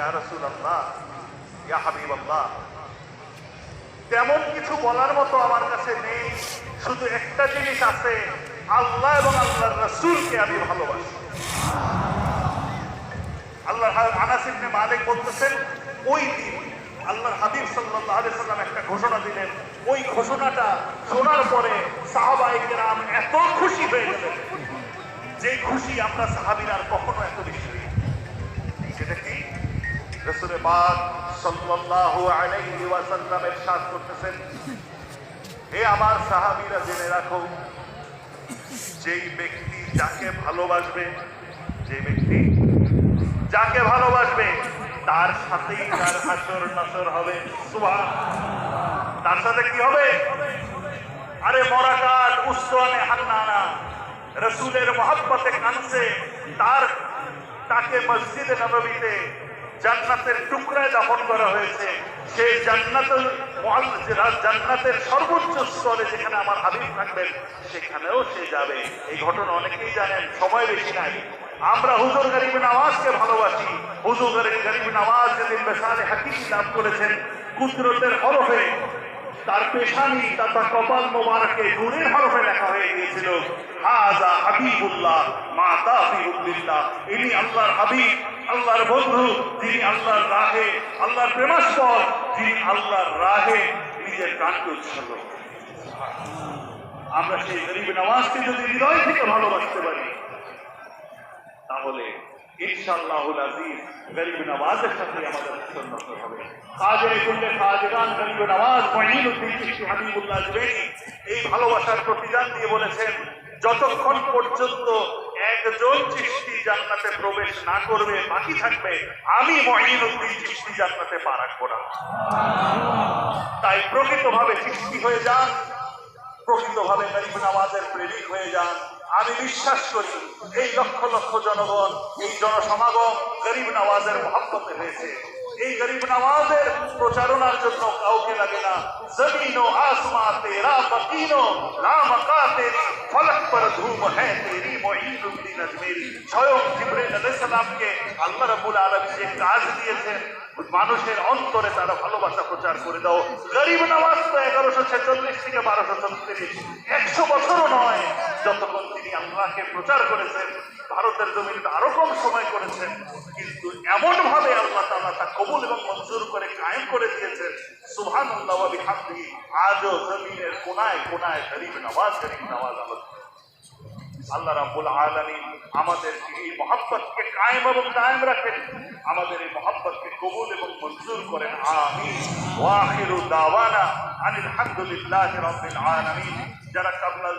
আল্লাহ ইয়া হাবিব আল্লাহ তেমন কিছু বলার মতো আমার কাছে নেই, শুধু একটা জিনিস আছে, আল্লাহ এবং আল্লাহর রসুলকে আমি ভালোবাসি। আল্লাহ আনাস মালিক বলতেছেন, ওই দিন আল্লাহর হাবিব সাল্লাল্লাহু আলাইহি সাল্লাম একটা ঘোষণা দিলেন। ওই ঘোষণাটা শোনার পরে সাহাবায়ে কেরাম এত খুশি হয়ে গেলেন যে খুশি আমরা সাহাবীরা আর কখনো এত বেশি রসুলের পাক সাল্লাল্লাহু আলাইহি ওয়াসাল্লাম ইরশাদ করতেছেন। হে আমার সাহাবীরা জেনে রাখো, যেই ব্যক্তি যাকে ভালোবাসবে, যে ব্যক্তি যাকে ভালোবাসবে, তার সাথেই তার হাসর নাসর হবে। সুবহান। তার সাথে কি হবে? আরে মরাকাট উস্তনে হান্নানা। রসুলের মহাব্বতে কানছে তার তাকে মসজিদে নববীতে জান্নাতের টুকরায় দাফন করা হয়েছে। সেই জান্নাতুল জান্নাতের সর্বোচ্চ স্তরে যেখানে আমার হাবিব থাকবেন, সেখানেও সে যাবে। এই ঘটনা অনেকেই জানেন, সময় বেশি নাই। আমরা হুজুর গরিব নামাজকে ভালোবাসি। হুজুর গরিব নওয়াজ যেদিন বেসানে হাকিম লাভ করেছেন, কুদরতের হরফে তার পেশানি তথা কপাল মোবারকে নূরের হরফে লেখা হয়ে গিয়েছিল। হাজা হাবিবুল্লাহ ইনি আল্লাহর হাবিব, আল্লাহর বন্ধু, যিনি আল্লাহর রাহে, আল্লাহর প্রেমাস্পদ, যিনি আল্লাহর রাহে নিজের প্রাণকে উৎসর্গ আমরা সেই গরিব নওয়াজকে যদি হৃদয় থেকে ভালোবাসতে পারি, তাহলে সাথে আমাদের এই ভালোবাসার প্রতিদান দিয়ে বলেছেন, যতক্ষণ পর্যন্ত একজন চিশতি জান্নাতে প্রবেশ না করবে, বাকি থাকবে, আমি মঈনুদ্দিন চিশতি জান্নাতে পা রাখব না। তাই প্রকৃতভাবে চিশতি হয়ে যান, প্রকৃতভাবে গরিব নামাজের প্রেরিক হয়ে যান আমি বিশ্বাস করি, এই লক্ষ লক্ষ জনগণ এই জনসমাগম গরিব নওয়াজের মহাব্বতে হয়েছে। এই গরিব নওয়াজের প্রচারণার জন্য কাউকে লাগে না। জমিন ও আসমা তেরা ফকিনো লা মাকা তেরি ফলক পর ধূম হ্যাঁ তেরি মঈনুদ্দিন আজমেরি। স্বয়ং জিবরিল আলাইহিস আল্লাহ রাব্বুল আলামিন যে কাজ দিয়েছেন, মানুষের অন্তরে তারা ভালোবাসা প্রচার করে দাও। গরিব নামাজ তো এগারোশো ছেচল্লিশ থেকে বারোশো চল্লিশ একশো বছরও নয়, যতক্ষণ আল্লাহকে প্রচার করেছেন, ভারতের জমিতে আরও কম সময় করেছেন, কিন্তু এমন ভাবে আল্লাহ তাআলা তা কবুল এবং মঞ্জুর করে কায়েম করে দিয়েছেন সুহান আল্লাহ বিহামদি, আজও জমিনের কোনায় কোনায় গরিব নামাজ গরিব নামাজ আলোচনা আল্লাহ রাব্বুল আলামিন আমাদের এই মহাব্বতকে কায়েম এবং কায়েম রাখেন, আমাদের এই মহাব্বতকে কবুল এবং মঞ্জুর করেন, আমিন। ওয়া আখিরু দাওয়ানা আনিল হামদুলিল্লাহি রাব্বিল আলামিন। যারা কাবলাল